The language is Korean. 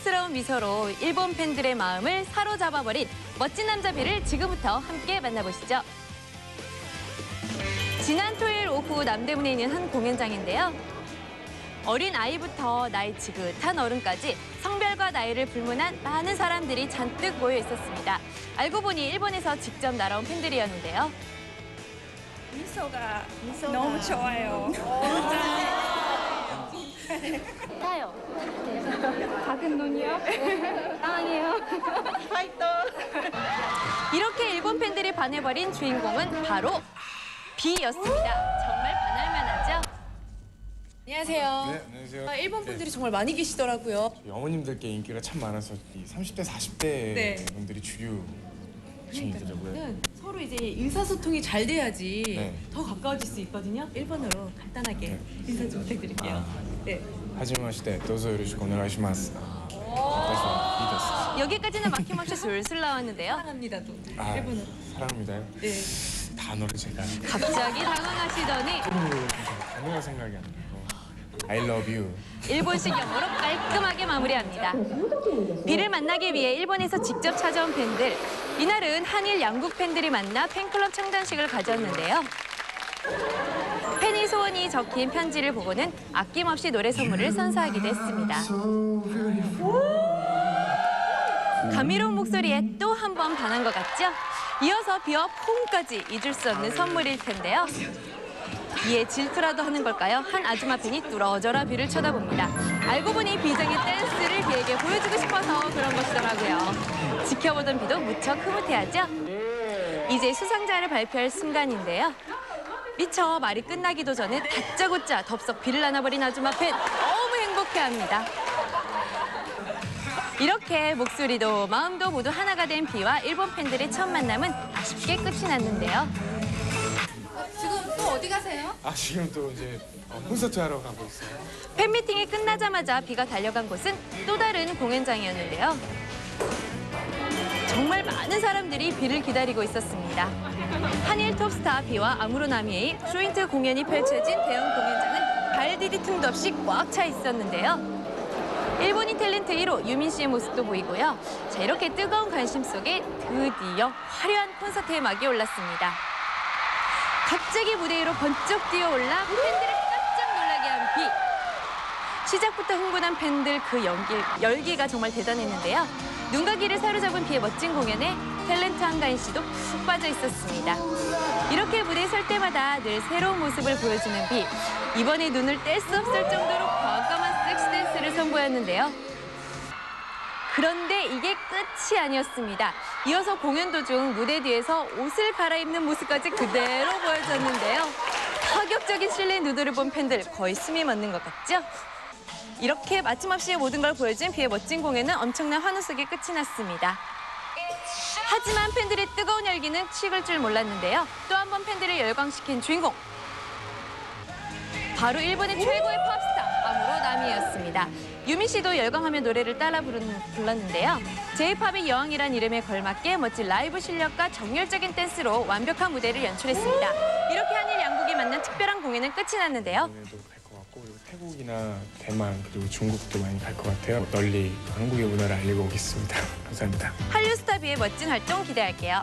사랑스러운 미소로 일본 팬들의 마음을 사로잡아버린 멋진 남자 비를 지금부터 함께 만나보시죠. 지난 토요일 오후 남대문에 있는 한 공연장인데요. 어린 아이부터 나이 지긋한 어른까지 성별과 나이를 불문한 많은 사람들이 잔뜩 모여 있었습니다. 알고 보니 일본에서 직접 날아온 팬들이었는데요. 미소가, 너무 좋아요. 작은 눈이요? 사랑해요. 이렇게 일본 팬들이 반해버린 주인공은 바로 비였습니다. 정말 반할 만하죠? 안녕하세요. 네, 안녕하세요. 아, 일본 분들이 정말 많이 계시더라고요. 저희 어머님들께 인기가 참 많아서 이 30대, 40대 네. 분들이 주류 층이더라고요. 는 서로 이제 의사소통이 잘 돼야지 네. 더 가까워질 수 있거든요. 일본어로 간단하게 네. 인사 좀 부탁드릴게요. 아. 네. 아, 여기까지는 막힘없이 술술 나왔는데요. 사랑합니다도 아, 일본어로. 사랑합니다요. 네. 단어를 제가 갑자기 당황하시더니 단어가 생각이 안 나고 I love you. 일본식 영어로 깔끔하게 마무리합니다. 비를 만나기 위해 일본에서 직접 찾아온 팬들. 이날은 한일 양국 팬들이 만나 팬클럽 창단식을 가졌는데요. 팬의 소원이 적힌 편지를 보고는 아낌없이 노래 선물을 선사하기도 했습니다. 감미로운 목소리에 또 한 번 반한 것 같죠? 이어서 비와 폼까지 잊을 수 없는 선물일 텐데요. 이에 질투라도 하는 걸까요? 한 아줌마 팬이 뚫어져라 비를 쳐다봅니다. 알고 보니 비장의 댄스를 비에게 보여주고 싶어서 그런 것이더라고요. 지켜보던 비도 무척 흐뭇해하죠? 이제 수상자를 발표할 순간인데요. 미처 말이 끝나기도 전에 다짜고짜 덥석 비를 나눠버린 아줌마 팬 너무 행복해합니다. 이렇게 목소리도 마음도 모두 하나가 된 비와 일본 팬들의 첫 만남은 아쉽게 끝이 났는데요. 가세요? 아 지금 또 이제 어, 콘서트 하러 가고 있어요. 팬미팅이 끝나자마자 비가 달려간 곳은 또 다른 공연장이었는데요. 정말 많은 사람들이 비를 기다리고 있었습니다. 한일 톱스타 비와 아무로나미의 조인트 공연이 펼쳐진 대형 공연장은 발 디딜 틈도 없이 꽉 차 있었는데요. 일본인 탤런트 1호 유민 씨의 모습도 보이고요. 자, 이렇게 뜨거운 관심 속에 드디어 화려한 콘서트의 막이 올랐습니다. 갑자기 무대 위로 번쩍 뛰어올라 팬들을 깜짝 놀라게 한 비. 시작부터 흥분한 팬들 그 연기, 열기가 정말 대단했는데요. 눈과 귀를 사로잡은 비의 멋진 공연에 탤런트 한가인 씨도 푹 빠져 있었습니다. 이렇게 무대에 설 때마다 늘 새로운 모습을 보여주는 비. 이번에 눈을 뗄 수 없을 정도로 과감한 섹시 댄스를 선보였는데요. 그런데 이게 끝이 아니었습니다. 이어서 공연 도중 무대 뒤에서 옷을 갈아입는 모습까지 그대로 보여줬는데요. 파격적인 실내 누드를 본 팬들 거의 숨이 멎는 것 같죠? 이렇게 마침없이 모든 걸 보여준 비의 멋진 공연은 엄청난 환호 속에 끝이 났습니다. 하지만 팬들의 뜨거운 열기는 식을 줄 몰랐는데요. 또 한 번 팬들을 열광시킨 주인공. 바로 일본의 최고의 팝스 타 아무로 나미였습니다. 유미 씨도 열광하며 노래를 따라 부르는, 불렀는데요. J-팝의 여왕이란 이름에 걸맞게 멋진 라이브 실력과 정열적인 댄스로 완벽한 무대를 연출했습니다. 이렇게 한일 양국이 만난 특별한 공연은 끝이 났는데요. 태국이나 대만 그리고 중국도 많이 갈 것 같아요. 널리 또 한국의 문화를 알리고 오겠습니다. 감사합니다. 한류 스타비의 멋진 활동 기대할게요.